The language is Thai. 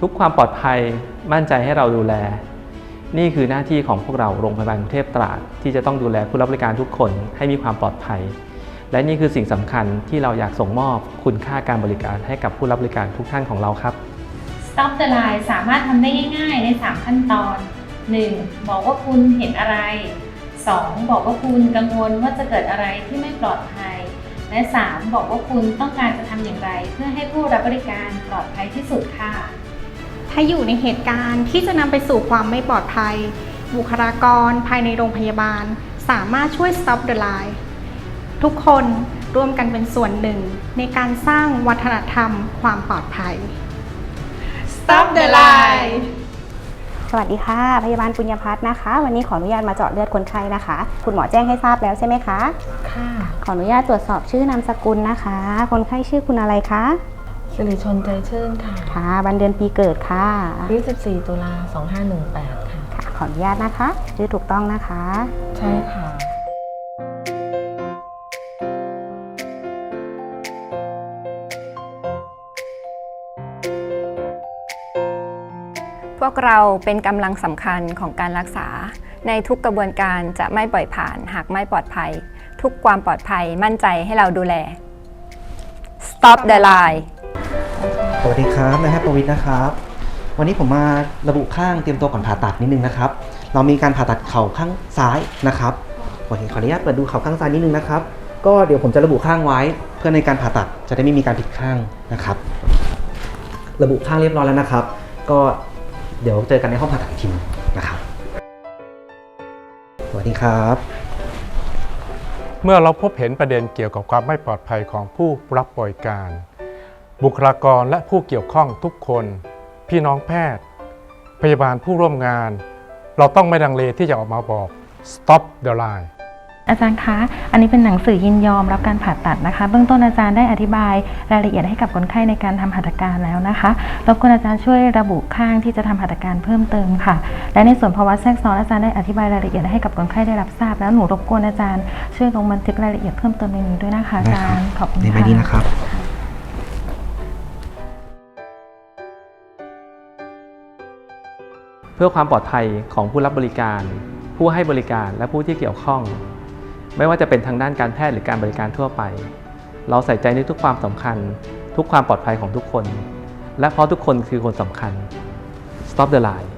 ทุกความปลอดภัยมั่นใจให้เราดูแล นี่คือหน้าที่ของพวกเราโรงพยาบาลกรุงเทพตราดที่จะต้องดูแลผู้รับบริการทุกคนให้มีความปลอดภัย และนี่คือสิ่งสำคัญที่เราอยากส่งมอบคุณค่าการบริการให้กับผู้รับบริการทุกท่านของเราครับ Stop the line สามารถทำได้ง่ายๆ ใน 3 ขั้นตอน 1. บอกว่าคุณเห็นอะไร 2. บอกว่าคุณกังวลว่าจะเกิดอะไรที่ไม่ปลอดภัย และ 3. บอกว่าคุณต้องการจะทำอย่างไร เพื่อให้ผู้รับบริการปลอดภัยที่สุดค่ะ ถ้าอยู่ในเหตุการณ์ที่จะนำไปสู่ความไม่ปลอดภัย บุคลากรภายในโรงพยาบาล สามารถช่วย Stop the Line ทุกคนร่วมกันเป็นส่วนหนึ่ง ในการสร้างวัฒนธรรมความปลอดภัย Stop the Line สวัสดีค่ะ พยาบาลปุญญพัฒน์นะคะ วันนี้ขออนุญาตมาเจาะเลือดคนไข้นะคะ คุณหมอแจ้งให้ทราบแล้วใช่ไหมคะ ค่ะ ขออนุญาตตรวจสอบชื่อนามสกุลนะคะ คนไข้ชื่อคุณอะไรคะ สิริชนใจชื่นค่ะค่ะวันเดือนปีเกิดค่ะ 24 ตุลา 2518 ค่ะ ค่ะ ขออนุญาตนะคะชื่อถูกต้องนะคะ ใช่ค่ะ พวกเราเป็นกำลังสำคัญของการรักษา ในทุกกระบวนการจะไม่ปล่อยผ่าน หากไม่ปลอดภัย ทุกความปลอดภัยมั่นใจให้เราดูแล Stop the lie สวัสดีครับนายแพทย์ประวิทย์นะครับ วันนี้ผมมาระบุข้างเตรียมตัวก่อนผ่าตัดนิดนึงนะครับ เรามีการผ่าตัดเข่าข้างซ้ายนะครับโอเคขออนุญาตเปิดดูเข่าข้างซ้ายนิดนึงนะครับ ก็เดี๋ยวผมจะระบุข้างไว้ เพื่อในการผ่าตัดจะได้ไม่มีการผิดข้างนะครับ ระบุข้างเรียบร้อยแล้วนะครับ ก็เดี๋ยวเจอกันในห้องผ่าตัดอีกทีนะครับสวัสดีครับ เมื่อเราพบเห็นประเด็นเกี่ยวกับความไม่ปลอดภัยของผู้รับบริการ บุคลากรและผู้เกี่ยวข้องทุกคน พี่น้องแพทย์ พยาบาลผู้ร่วมงาน เราต้องไม่ดังเลที่จะออกมาบอก stop the line อาจารย์คะ อันนี้เป็นหนังสือยินยอมรับการผ่าตัดนะคะ เบื้องต้นอาจารย์ได้อธิบายรายละเอียดให้กับคนไข้ในการทำหัตถการแล้วนะคะรบกวนอาจารย์ช่วยระบุข้างที่จะทำหัตถการเพิ่มเติมค่ะ และในส่วนภาวะแทรกซ้อนอาจารย์ได้อธิบายรายละเอียดให้กับคนไข้ได้รับทราบ แล้วหนูรบกวนอาจารย์ช่วยลงบันทึกรายละเอียดเพิ่มเติมในนี้ด้วยนะคะอาได้จาครับรย์ขอบคุณในใบค่ะนี้นะครับ เพื่อความปลอดภัยของผู้รับบริการ ผู้ให้บริการและผู้ที่เกี่ยวข้อง ไม่ว่าจะเป็นทางด้านการแพทย์หรือการบริการทั่วไป เราใส่ใจในทุกความสำคัญ ทุกความปลอดภัยของทุกคน และเพราะทุกคนคือคนสำคัญ Stop the line